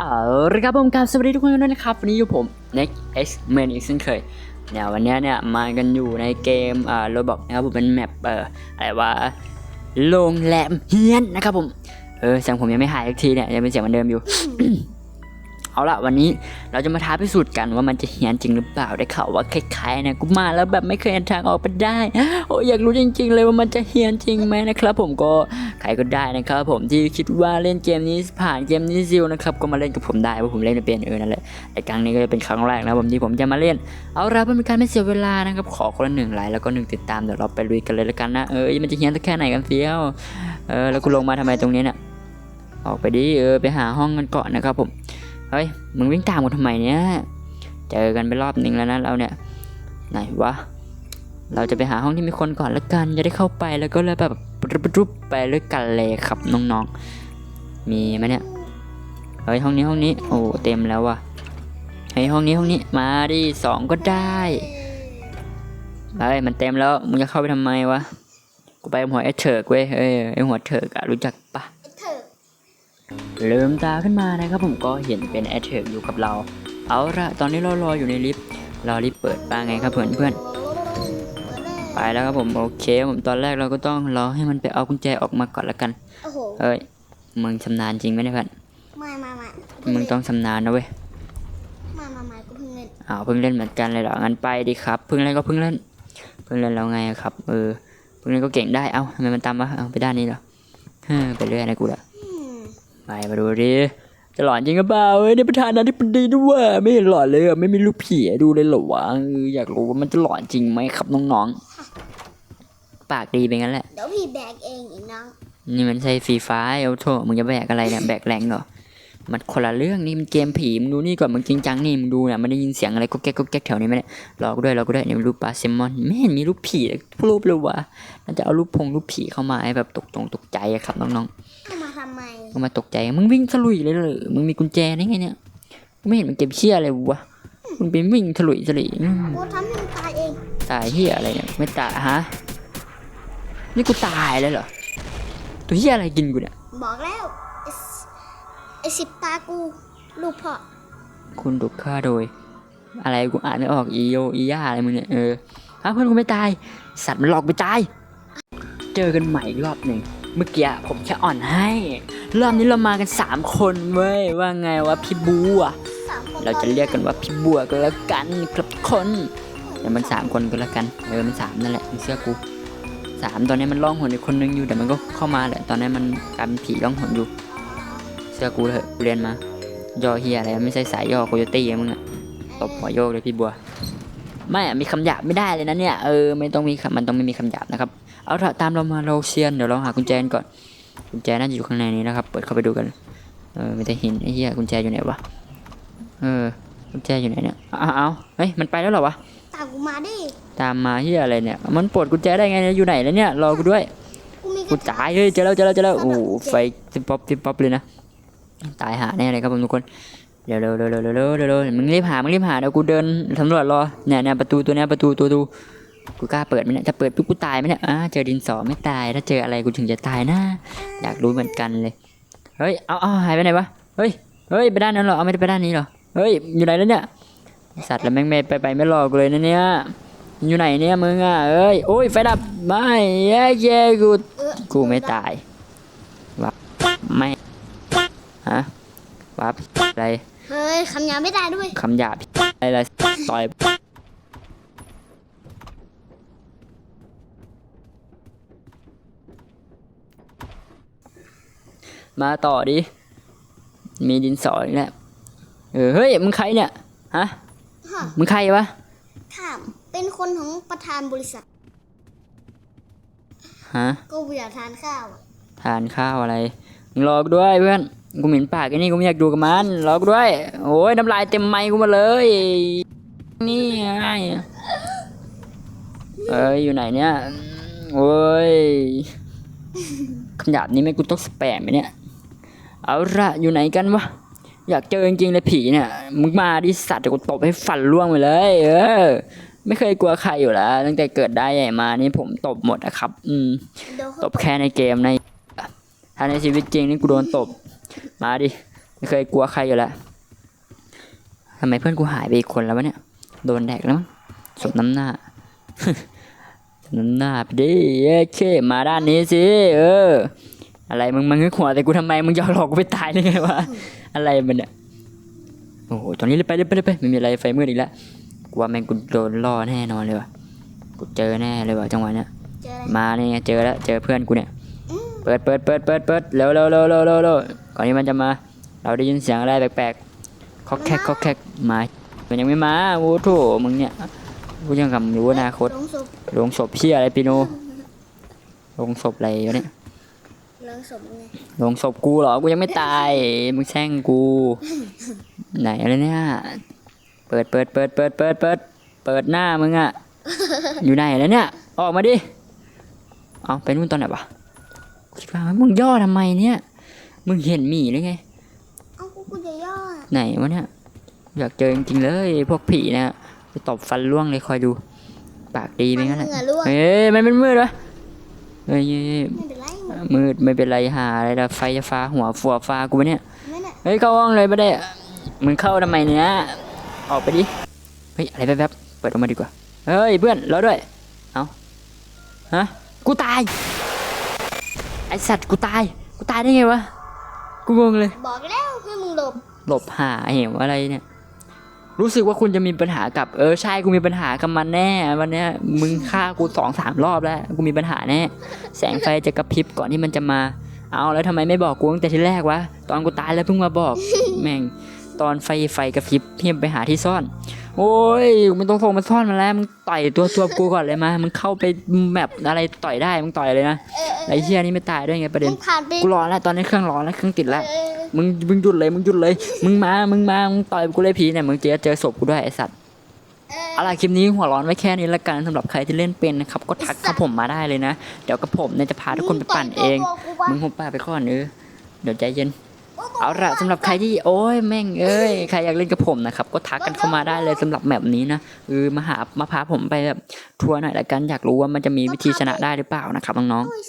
เอาละครับผมการสวัสดีทุกคนด้วยนะครับ วันนี้อยู่ผม Next X Men อีกเช่นเคยเนี่ยวันนี้เนี่ยมากันอยู่ในเกมอ่าโรบอกนะครับผมเป็นแมปเอ่ออะไรวะโรงแรมเฮียนนะครับผมเออเสียงผมยังไม่หายสักทีเนี่ยยังเป็นเสียงเหมือนเดิมอยู่ เอาละวันนี้เราจะมาท้าพิสูจน์กันว่ามันจะเฮียนจริงหรือเปล่าได้ข่าวว่าคล้ายๆนี่ยกูมาแล้วแบบไม่เคยเห็นทางออกไปได้ โอ้อยากรู้จริง ๆ เลยว่ามันจะเฮียนจริงไหมนะครับ ผมก็ใครก็ได้นะครับ ผมที่คิดว่าเล่นเกมนี้ผ่านเกมนี้ซิลนะครับก็มาเล่นกับผมได้เพราะผมเล่นเป็นเออนั่นแหละไอ้ครั้งนี้ก็จะเป็นครั้งแรกนะผมที่ผมจะมาเล่น เอาละเพื่อเป็นการไม่เสียเวลานะครับขอคนละหนึ่งไลค์แล้วก็หนึ่งติดตามเดี๋ยวเราไปลุยกันเลยล้วกันนะเออมันจะเฮียนสักแค่ไหนกันเฟี้ยวเออแล้วกูลงมาทำไมตรงนี้เนี่ยออกไปดิเออไปหาห้องกันก่อนนะครับผม เฮ้ย มึงวิ่งตามกูทำไมเนี่ย เจอกันไปรอบหนึ่งแล้วนะเราเนี่ย ไหนวะ เราจะไปหาห้องที่มีคนก่อนละกัน จะได้เข้าไปแล้วก็เลยแบบรุบไปด้วยกันเลยครับน้องๆ มีไหมเนี่ย เฮ้ยห้องนี้ห้องนี้ โอ้เต็มแล้วว่ะ เฮ้ยห้องนี้ห้องนี้มาดิสองก็ได้เฮ้ยมันเต็มแล้ว มึงจะเข้าไปทำไมวะ กูไปหัวไอ้เถิกเว้ยเอ้ยไอ้หัวเถิกอะรู้จักปะ ลืมตาขึ้นมานะครับผมก็เห็นเป็นแอดเทอร์อยู่กับเรา เอาละตอนนี้เรารออยู่ในลิฟต์รอลิฟต์เปิดบ้างไงครับเพื่อนเพื่อนๆไปแล้วครับผมโอเคผมตอนแรกเราก็ต้องรอให้มันไปเอากุญแจออกมาก่อนละกันโอ้โหเอ้ยมึงชำนาญจริงไหมเนี่ยเพื่อนมามามามึงต้องชำนาญนะเว้ยมามามากูเพิ่งเล่นอ้าวเพิ่งเล่นเหมือนกันเลยเหรองั้นไปดีครับเพิ่งเล่นก็เพิ่งเล่น เพิ่งเล่นแล้วไงครับเออเพิ่งเล่นก็เก่งได้เอ้าทำไมมันตามวะเอาไปด้านนี้เหรอเฮ้อไปเรื่อยนะกูละอืม ไปมาดูดิจะหลอนจริงหรือเปล่าเอ้ยนี่ประธานาธิบดีด้วยไม่เห็นหลอนเลยอะไม่มีลูกผีให้ดูเลยเหรอวะเอออยากรู้ว่ามันจะหลอนจริงไหมครับน้องๆ ปากดีเป็นงั้นแหละ เดี๋ยวพี่แบกเองอีกน้อง นี่มันใช่ฟรีไฟเอาโถมึงจะแบกอะไรเนี่ยแบกแรงเหรอมันคนละเรื่องนี่มันเกมผีมึงดูนี่ก่อนมึงจริงจังนี่มึงดูเนี่ยมันได้ยินเสียงอะไรก็แก๊กก็แก๊กแถวนี้ไหมเนี่ยรอกูด้วยรอกูด้วยเนี่ยมันรูปปลาเซลมอนไม่เห็นมีรูปผีเลยรูปเลยวะน่าจะเอารูปพงรูปผีเข้ามาให้แบบตกตรงตกใจอะครับน้องๆ เอามาทำไมมึงมาตกใจ มึงวิ่งทะลุยเลยเหรอมึงมีกุญแจได้ไงเนี่ยกูไม่เห็นมันเก็บเชี่ยอะไรวะ มึงเป็นวิ่งทะลุยทะลุยอืมกูทำให้มันตายเอง ตายเฮียอะไรเนี่ย ไม่ตายฮะ นี่กูตายเลยเหรอ ตัวเฮียอะไรกินกูเนี่ย บอกแล้วไอ้สไอสิบตากูลูกพ่อ คุณถูกฆ่าโดย อะไรกูอ่านไม่ออกอีโยอีย่าอะไรมึงเนี่ยเออฮะเพื่อนกูไม่ตาย สัตว์มันหลอกไปตาย เจอกันใหม่อีกรอบหนึ่งเมื่อกี้ผมแค่อ่อนให้ รอบนี้เรามากันสามคนเว้ยว่าไงวะพี่บัวสามคนเราจะเรียกกันว่าพี่บัวก็แล้วกันครับทุกคนเดี๋ยวมันสามคนก็แล้วกันเออมันสามนั่นแหละมึงเชื่อกูสามตอนนี้มันล่องหนอีกคนนึงอยู่แต่มันก็เข้ามาแหละตอนนี้มันกลายเป็นผีล่องหนอยู่เชื่อกูเถอะกูเรียนมาย่อเฮียอะไรไม่ใช่สายย่อโคโยตี้มึงอะตบหัวโยกเลยพี่บัวไม่อะมีคำหยาบไม่ได้เลยนะเนี่ยเออไม่ต้องมีคำมันต้องไม่มีคำหยาบนะครับเอาเถอะตามเรามาเราเซียนเดี๋ยวเราหากุญแจกันก่อน กุญแจน่าจะอยู่ข้างในนี้นะครับ เปิดเข้าไปดูกัน เออไม่ได้เห็นไอ้เหี้ยกุญแจอยู่ไหนวะ เออ กุญแจอยู่ไหนเนี่ย เอาเอาเฮ้ย มันไปแล้วเหรอวะ ตามกูมาดิ ตามมาเหี้ยอะไรเนี่ย มันปลดกุญแจได้ไงเนี่ย อยู่ไหนแล้วเนี่ย รอกูด้วย กูมีตายเฮ้ย เจอแล้วเจอแล้วเจอแล้ว โอ้โหไฟติปป๊อปติปป๊อปเลยนะ ตายหาแน่เลยครับผมทุกคน เร็วเร็วเร็วเร็วเร็วเร็วมึงรีบหา มึงรีบหา เดี๋ยวกูเดินสำรวจรอ เนี่ยเนี่ยประตูตัวเนี้ยประตูตัวดู กูกล้าเปิดไหมเนี่ยถ้าเปิดปุ๊บกูตายไหมเนี่ยอ่าเจอดินสอไม่ตาย ถ้าเจออะไรกูถึงจะตายนะ อยากรู้เหมือนกันเลย เฮ้ย เอาเอาหายไปไหนวะ เฮ้ย เฮ้ย ไปด้านนั้นเหรอ เอาไม่ได้ไปด้านนี้เหรอ เฮ้ย อยู่ไหนแล้วเนี่ย สัตว์แล้วแม่งไม่ไปไปไม่รอกูเลยนะเนี่ย อยู่ไหนเนี่ยมึงอะเอ้ย โอ้ย ไฟดับ ไม่แย่แย่กูเออกูไม่ตายวับไม่ ฮะวับอะไร เฮ้ยคำหยาบไม่ได้ด้วยคำหยาบอะไรต่อย มาต่อดิ มีดินสออีกแล้วเออ เฮ้ย มึงใครเนี่ย ฮะฮะมึงใครวะ ถามเป็นคนของประธานบริษัท ฮะกูอยากทานข้าวอะทานข้าวอะไร มึงรอกูด้วยเพื่อน กูเหม็นปากไอ้นี่กูไม่อยากดูกับมัน รอกูด้วย โอ้ยน้ำลายเต็มไมค์กูมาเลย นี่ไงเอ้ยอยู่ไหนเนี่ย โอ้ยคำหยาบนี้ไม่กูต้องสแปมไหมเนี่ย เอาละอยู่ไหนกันวะอยากเจอจริงๆเลยผีเนี่ยมึงมาดิสัตว์กูตบให้ฟันร่วงไปเลย เออ ไม่เคยกลัวใครอยู่แล้วตั้งแต่เกิดได้ใหญ่มานี่ผมตบหมดนะครับ อืม ตบแค่ในเกมในถ้าในชีวิตจริงนี่กูโดนตบ มาดิไม่เคยกลัวใครอยู่แล้วทำไมเพื่อนกูหายไปอีกคนแล้ววะเนี่ย โดนแดกแล้วมั้งสมน้ำหน้าสมน้ำหน้าไปดิเอเคมาด้านนี้สิเออ อะไรมึงมึงหัวแต่กูทำไมมึงจะเอาหลอกกูไปตายได้ไงวะอะไรมันเนี่ยโอ้โหตอนนี้เลยไปเลยไปเลยไปไม่มีอะไรไฟมืดอีกแล้วกูว่าแม่งกูโดนล่อแน่นอนเลยว่ะกูเจอแน่เลยว่ะจังหวะเนี้ยเจออะไรมาเนี่ยไงเจอแล้วเจอเพื่อนกูเนี่ยอืมเปิดเปิดเปิดเปิดเปิดเร็วเร็วเร็วเร็วเร็วเร็วก่อนที่มันจะมา เราได้ยินเสียงอะไรแปลกๆคอกแคกคอกแคกมามันยังไม่มาโอ้โถมึงเนี่ยกูยังกำรู้อนาคตลงศพลงศพเพี้ยอะไรปีโนลงศพอะไรวะเนี่ย ลงศพไงลงศพกูเหรอ กูยังไม่ตาย มึงแช่งกู ไหนอะไรเนี่ย เปิดเปิดเปิดเปิดเปิดเปิดเปิดหน้ามึงอะอยู่ไหนแล้วเนี่ย ออกมาดิ เอาไปนู่นตอนไหนวะคิดว่ามึงย่อทำไมเนี่ย มึงเห็นหมีหรือไง เอ้ากูกูจะย่ออะไหนวะเนี่ย อยากเจอจริงๆเลย พวกผีเนะจะตบฟันร่วงเลยคอยดู ปากดีไปงั้นแหละเหงื่อร่วงเฮ้ยมันเป็นมืดวะเฮ้ยไม่เป็นไรมืดไม่เป็นไรหาอะไรละไฟจะฟ้าหัวฟัวฟ้ากูวะเนี่ยไม่น่ะเฮ้ยเข้าห้องเลยไม่ได้มึงเข้าทำไมเนี่ยออกไปดิเฮ้ยอะไรแป๊บๆเปิดออกมาดีกว่าเฮ้ยเพื่อนเราด้วยเอาฮะกูตายไอสัตว์กูตายกูตายได้ไงวะกูงงเลย บอกแล้วให้มึงหลบหลบหาเหวอะไรเนี่ย รู้สึกว่าคุณจะมีปัญหากับเออใช่กูมีปัญหากับมันแน่ วันเนี้ยมึงฆ่ากูสองสามรอบแล้วกูมีปัญหาแน่แสงไฟจะกระพริบก่อนที่มันจะมา เอาแล้วทำไมไม่บอกกูตั้งแต่ทีแรกวะตอนกูตายแล้วเพิ่งมาบอกแม่งตอนไฟไฟกระพริบเพียมไปหาที่ซ่อน โอ้ยมันต้องส่งมาซ่อนมาแล้วมึงต่อยตัวตัวกูก่อนเลยมามึงเข้าไปแมปอะไรต่อยได้มึงต่อยเลยนะเออเออไอ้เหี้ยนี่ไม่ตายด้วยไงประเด็มึนงผ่านไปกูร้อนแล้วตอนนี้เครื่องร้อนแล้วเครื่องติดแล้วเออ มึงมึงหยุดเลยมึงหยุดเลย มึงมามึงมามึงต่อยกูเลยผีเนี่ยมึงเจอเจอศพกูด้วยไอสัตว์เออเอาล่ะคลิปนี้หัวร้อนไว้แค่นี้ละกันสำหรับใครที่เล่นเป็นนะครับก็ทักกับผมมาได้เลยนะ เดี๋ยวกับผมเนี่ยจะพาทุกคนไปปั่นเอง มึงหุบปากไปก่อนเออเดี๋ยวใจเย็นเอาละสำหรับใครที่โอ้ยแม่งเอ้ยใครอยากเล่นกับผมนะครับก็ทักกันเข้ามาได้เลยสำหรับแบบนี้นะเออมาหามาพาผมไปแบบทัวร์หน่อยละกันอยากรู้ว่ามันจะมีวิธีชนะได้หรือเปล่านะครับน้องๆโอ้ย